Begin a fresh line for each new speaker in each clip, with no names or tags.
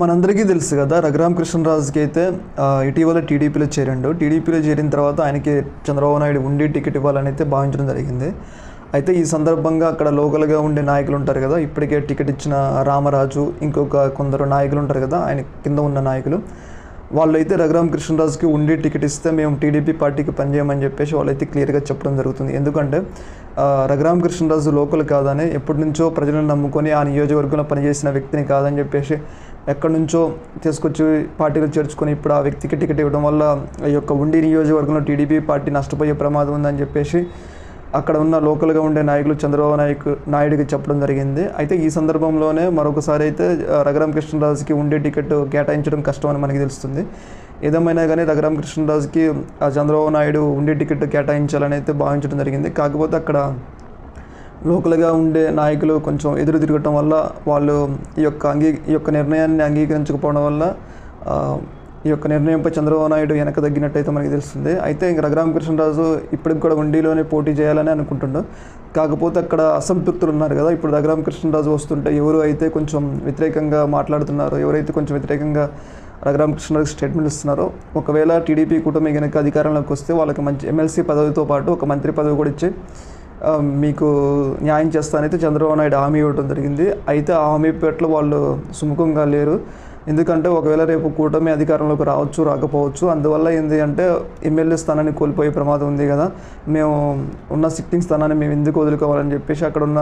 మనందరికీ తెలుసు కదా రఘురామ్ కృష్ణరాజుకి అయితే ఇటీవల టీడీపీలో చేరిండు. టీడీపీలో చేరిన తర్వాత ఆయనకి చంద్రబాబు నాయుడు ఉండి టికెట్ ఇవ్వాలని అయితే భావించడం జరిగింది. అయితే ఈ సందర్భంగా అక్కడ లోకల్గా ఉండే నాయకులు ఉంటారు కదా ఇప్పటికే టికెట్ ఇచ్చిన రామరాజు ఇంకొక కొందరు నాయకులు ఉంటారు కదా ఆయన కింద ఉన్న నాయకులు. వాళ్ళైతే రఘురామ్ కృష్ణరాజుకి ఉండి టికెట్ ఇస్తే మేము టీడీపీ పార్టీకి పనిచేయమని చెప్పేసి వాళ్ళైతే క్లియర్గా చెప్పడం జరుగుతుంది. ఎందుకంటే రఘురామ్ కృష్ణరాజు లోకల్ కాదని ఎప్పటి నుంచో ప్రజలను నమ్ముకొని ఆ నియోజకవర్గంలో పనిచేసిన వ్యక్తిని కాదని చెప్పేసి ఎక్కడి నుంచో తీసుకొచ్చి పార్టీలో చేర్చుకొని ఇప్పుడు ఆ వ్యక్తికి టికెట్ ఇవ్వడం వల్ల ఈ యొక్క ఉండి నియోజకవర్గంలో టీడీపీ పార్టీ నష్టపోయే ప్రమాదం ఉందని చెప్పేసి అక్కడ ఉన్న లోకల్గా ఉండే నాయకులు చంద్రబాబు నాయకు నాయుడికి చెప్పడం జరిగింది. అయితే ఈ సందర్భంలోనే మరొకసారి అయితే రఘురామ కృష్ణరాజుకి ఉండే టికెట్ కేటాయించడం కష్టం అని మనకి తెలుస్తుంది. ఏదేమైనా కానీ రఘురామ కృష్ణరాజుకి ఆ చంద్రబాబు నాయుడు ఉండే టికెట్ కేటాయించాలని అయితే భావించడం జరిగింది. కాకపోతే అక్కడ లోకల్గా ఉండే నాయకులు కొంచెం ఎదురు తిరగటం వల్ల వాళ్ళు ఈ యొక్క అంగీ ఈ యొక్క నిర్ణయాన్ని అంగీకరించకపోవడం వల్ల ఈ యొక్క నిర్ణయంపై చంద్రబాబు నాయుడు వెనక తగ్గినట్టయితే మనకి తెలుస్తుంది. అయితే ఇంక రఘురామకృష్ణరాజు ఇప్పటికి కూడా ఉండిలోనే పోటీ చేయాలని అనుకుంటుండు. కాకపోతే అక్కడ అసంతృప్తులు ఉన్నారు కదా. ఇప్పుడు రఘురామకృష్ణరాజు వస్తుంటే ఎవరు అయితే కొంచెం వ్యతిరేకంగా మాట్లాడుతున్నారో ఎవరైతే కొంచెం వ్యతిరేకంగా రఘురామకృష్ణరాజు స్టేట్మెంట్ ఇస్తున్నారో ఒకవేళ టీడీపీ కూటమి కనుక అధికారంలోకి వస్తే వాళ్ళకి మంచి ఎమ్మెల్సీ పదవితో పాటు ఒక మంత్రి పదవి కూడా ఇచ్చి మీకు న్యాయం చేస్తానైతే చంద్రబాబు నాయుడు హామీ ఇవ్వడం జరిగింది. అయితే ఆ హామీ పట్ల వాళ్ళు సుముఖంగా లేరు. ఎందుకంటే ఒకవేళ రేపు కూటమి అధికారంలోకి రావచ్చు రాకపోవచ్చు. అందువల్ల ఏంటి అంటే ఎమ్మెల్యే స్థానాన్ని కోల్పోయే ప్రమాదం ఉంది కదా. మేము ఉన్న సిట్టింగ్ స్థానాన్ని మేము ఎందుకు వదులుకోవాలని చెప్పేసి అక్కడ ఉన్న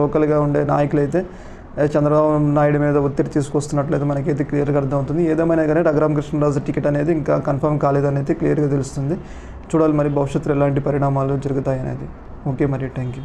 లోకల్గా ఉండే నాయకులైతే చంద్రబాబు నాయుడు మీద ఒత్తిడి తీసుకొస్తున్నట్లయితే మనకైతే క్లియర్గా అర్థమవుతుంది. ఏదేమైనా కానీ రఘురామ కృష్ణరాజు టికెట్ అనేది ఇంకా కన్ఫర్మ్ కాలేదనేది క్లియర్గా తెలుస్తుంది. చూడాలి మరి భవిష్యత్తులో ఎలాంటి పరిణామాలు జరుగుతాయి అనేది ఓకే మరి థ్యాంక్ యూ